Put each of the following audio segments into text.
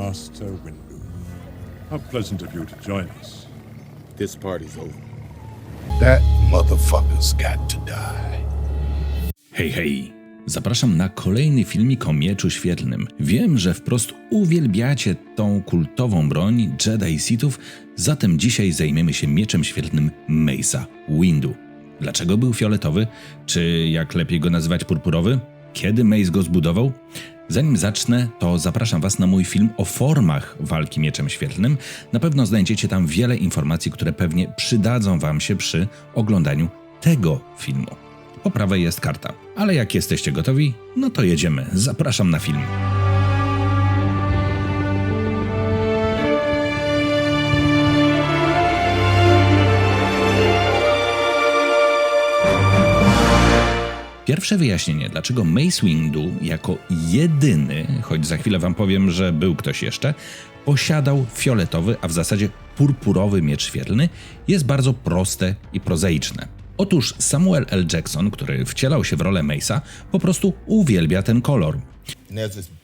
Master Windu. How pleasant of you to join us. This party's over. That motherfucker's got to die. Hej, hej! Zapraszam na kolejny filmik o mieczu świetlnym. Wiem, że wprost uwielbiacie tą kultową broń Jedi Sithów, zatem dzisiaj zajmiemy się mieczem świetlnym Mace'a Windu. Dlaczego był fioletowy? Czy jak lepiej go nazywać purpurowy? Kiedy Mace go zbudował? Zanim zacznę, to zapraszam Was na mój film o formach walki mieczem świetlnym. Na pewno znajdziecie tam wiele informacji, które pewnie przydadzą Wam się przy oglądaniu tego filmu. Po prawej jest karta. Ale jak jesteście gotowi, no to jedziemy. Zapraszam na film. Pierwsze wyjaśnienie, dlaczego Mace Windu jako jedyny, choć za chwilę wam powiem, że był ktoś jeszcze, posiadał fioletowy, a w zasadzie purpurowy miecz świetlny, jest bardzo proste i prozaiczne. Otóż Samuel L. Jackson, który wcielał się w rolę Mace'a, po prostu uwielbia ten kolor.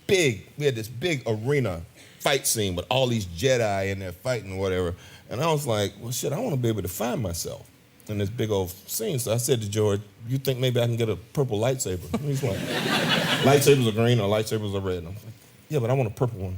Big, we had big arena scene with all these Jedi fighting. And I was like, well, shit, I want to be able to find myself in this big old scene. So I said to George, you think maybe I can get a purple lightsaber? And he's like, lightsabers are green or lightsabers are red. And I'm like, yeah, but I want a purple one.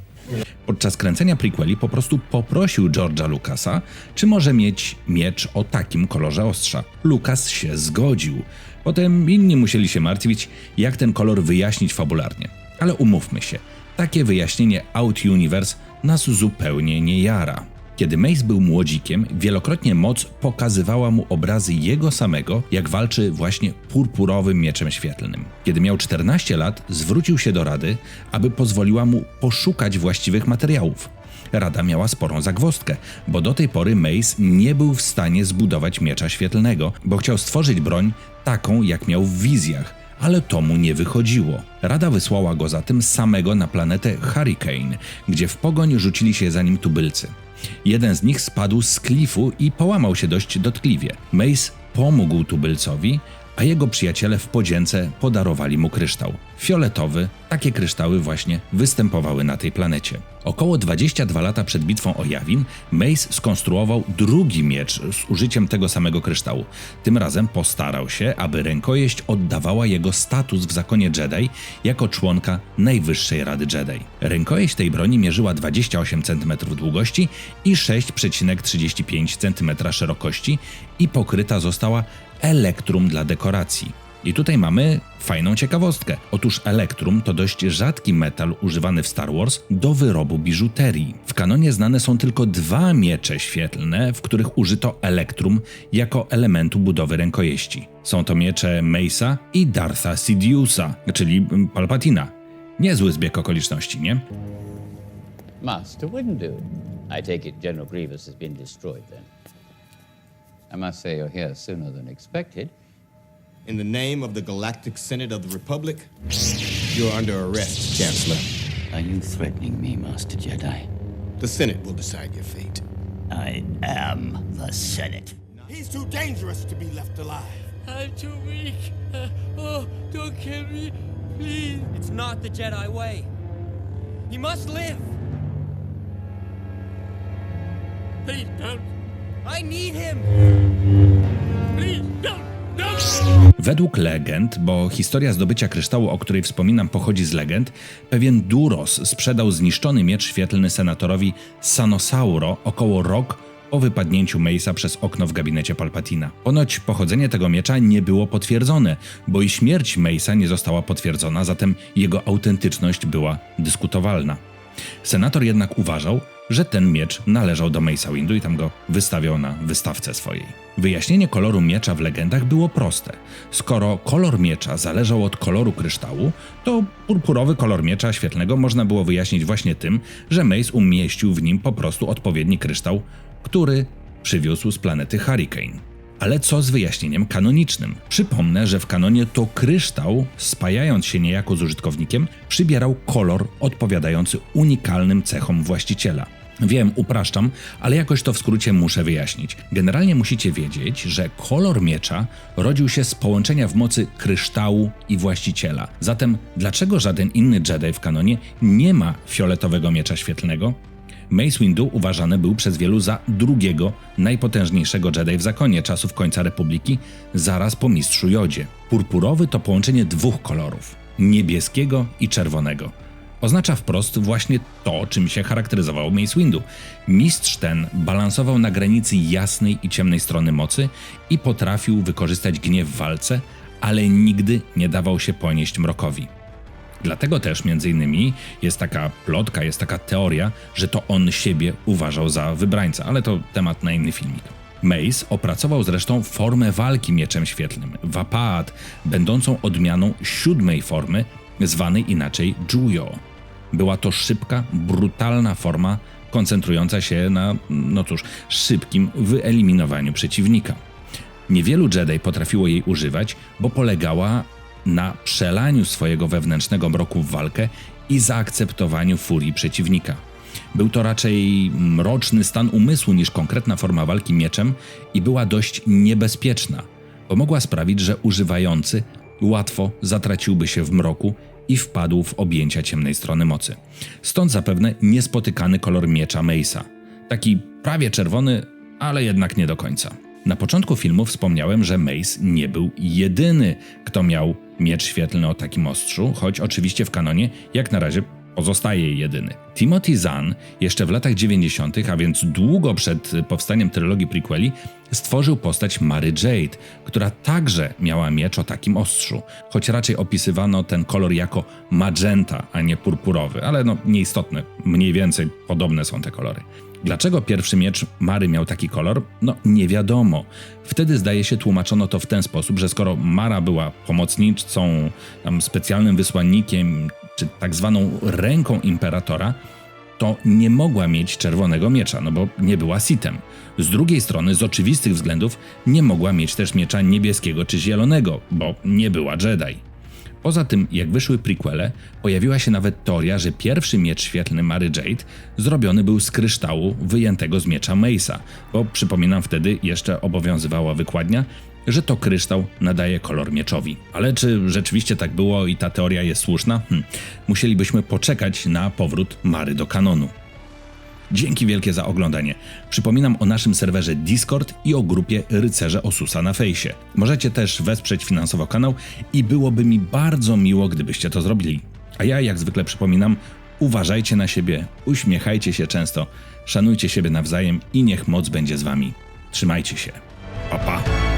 Podczas kręcenia prequeli po prostu poprosił George'a Lucasa, czy może mieć miecz o takim kolorze ostrza. Lucas się zgodził. Potem inni musieli się martwić, jak ten kolor wyjaśnić fabularnie. Ale umówmy się, takie wyjaśnienie Out Universe nas zupełnie nie jara. Kiedy Mace był młodzikiem, wielokrotnie moc pokazywała mu obrazy jego samego, jak walczy właśnie purpurowym mieczem świetlnym. Kiedy miał 14 lat, zwrócił się do Rady, aby pozwoliła mu poszukać właściwych materiałów. Rada miała sporą zagwozdkę, bo do tej pory Mace nie był w stanie zbudować miecza świetlnego, bo chciał stworzyć broń taką, jak miał w wizjach, ale to mu nie wychodziło. Rada wysłała go zatem samego na planetę Hurricane, gdzie w pogoń rzucili się za nim tubylcy. Jeden z nich spadł z klifu i połamał się dość dotkliwie. Mace pomógł tubylcowi, a jego przyjaciele w podzięce podarowali mu kryształ. Fioletowy, takie kryształy właśnie występowały na tej planecie. Około 22 lata przed bitwą o Jawin, Mace skonstruował drugi miecz z użyciem tego samego kryształu. Tym razem postarał się, aby rękojeść oddawała jego status w zakonie Jedi jako członka Najwyższej Rady Jedi. Rękojeść tej broni mierzyła 28 cm długości i 6,35 cm szerokości i pokryta została elektrum dla dekoracji. I tutaj mamy fajną ciekawostkę. Otóż elektrum to dość rzadki metal używany w Star Wars do wyrobu biżuterii. W kanonie znane są tylko dwa miecze świetlne, w których użyto elektrum jako elementu budowy rękojeści. Są to miecze Mace'a i Dartha Sidious'a, czyli mm, Palpatina. Niezły zbieg okoliczności, nie? Master Windu. I take it General Grievous has been destroyed then. I must say you're here sooner than expected. In the name of the Galactic Senate of the Republic, you're under arrest, Chancellor. Are you threatening me, Master Jedi? The Senate will decide your fate. I am the Senate. He's too dangerous to be left alive. I'm too weak. Uh, oh, don't kill me, please. It's not the Jedi way. He must live. Please don't. I need him. Według legend, bo historia zdobycia kryształu, o której wspominam, pochodzi z legend, pewien Duros sprzedał zniszczony miecz świetlny senatorowi Sanosauro około rok po wypadnięciu Mace'a przez okno w gabinecie Palpatina. Ponoć pochodzenie tego miecza nie było potwierdzone, bo i śmierć Mace'a nie została potwierdzona, zatem jego autentyczność była dyskutowalna. Senator jednak uważał, że ten miecz należał do Mace'a Windu i tam go wystawiał na wystawce swojej. Wyjaśnienie koloru miecza w legendach było proste. Skoro kolor miecza zależał od koloru kryształu, to purpurowy kolor miecza świetlnego można było wyjaśnić właśnie tym, że Mace umieścił w nim po prostu odpowiedni kryształ, który przywiózł z planety Hurricane. Ale co z wyjaśnieniem kanonicznym? Przypomnę, że w kanonie to kryształ, spajając się niejako z użytkownikiem, przybierał kolor odpowiadający unikalnym cechom właściciela. Wiem, upraszczam, ale jakoś to w skrócie muszę wyjaśnić. Generalnie musicie wiedzieć, że kolor miecza rodził się z połączenia w mocy kryształu i właściciela. Zatem dlaczego żaden inny Jedi w kanonie nie ma fioletowego miecza świetlnego? Mace Windu uważany był przez wielu za drugiego, najpotężniejszego Jedi w zakonie czasów końca Republiki, zaraz po mistrzu Jodzie. Purpurowy to połączenie dwóch kolorów niebieskiego i czerwonego. Oznacza wprost właśnie to, czym się charakteryzował Mace Windu. Mistrz ten balansował na granicy jasnej i ciemnej strony mocy i potrafił wykorzystać gniew w walce, ale nigdy nie dawał się ponieść mrokowi. Dlatego też, między innymi, jest taka plotka, jest taka teoria, że to on siebie uważał za wybrańca, ale to temat na inny filmik. Mace opracował zresztą formę walki mieczem świetlnym, wapaat, będącą odmianą siódmej formy, zwanej inaczej Juyo. Była to szybka, brutalna forma, koncentrująca się na, no cóż, szybkim wyeliminowaniu przeciwnika. Niewielu Jedi potrafiło jej używać, bo polegała na przelaniu swojego wewnętrznego mroku w walkę i zaakceptowaniu furii przeciwnika. Był to raczej mroczny stan umysłu niż konkretna forma walki mieczem i była dość niebezpieczna, bo mogła sprawić, że używający łatwo zatraciłby się w mroku i wpadł w objęcia ciemnej strony mocy. Stąd zapewne niespotykany kolor miecza Mace'a. Taki prawie czerwony, ale jednak nie do końca. Na początku filmu wspomniałem, że Mace nie był jedyny, kto miał miecz świetlny o takim ostrzu, choć oczywiście w kanonie jak na razie pozostaje jedyny. Timothy Zahn jeszcze w latach 90., a więc długo przed powstaniem trylogii prequeli, stworzył postać Mary Jade, która także miała miecz o takim ostrzu, choć raczej opisywano ten kolor jako magenta, a nie purpurowy, ale no nieistotne, mniej więcej podobne są te kolory. Dlaczego pierwszy miecz Mary miał taki kolor? No nie wiadomo. Wtedy zdaje się tłumaczono to w ten sposób, że skoro Mara była pomocniczcą, specjalnym wysłannikiem, czy tak zwaną ręką imperatora, to nie mogła mieć czerwonego miecza, no bo nie była sitem. Z drugiej strony, z oczywistych względów, nie mogła mieć też miecza niebieskiego czy zielonego, bo nie była Jedi. Poza tym, jak wyszły prequele, pojawiła się nawet teoria, że pierwszy miecz świetlny Mary Jade zrobiony był z kryształu wyjętego z miecza Mace'a, bo przypominam wtedy jeszcze obowiązywała wykładnia, że to kryształ nadaje kolor mieczowi. Ale czy rzeczywiście tak było i ta teoria jest słuszna? Hm. Musielibyśmy poczekać na powrót Mary do kanonu. Dzięki wielkie za oglądanie. Przypominam o naszym serwerze Discord i o grupie Rycerze Osusa na fejsie. Możecie też wesprzeć finansowo kanał i byłoby mi bardzo miło, gdybyście to zrobili. A ja, jak zwykle przypominam, uważajcie na siebie, uśmiechajcie się często, szanujcie siebie nawzajem i niech moc będzie z wami. Trzymajcie się. Pa, pa.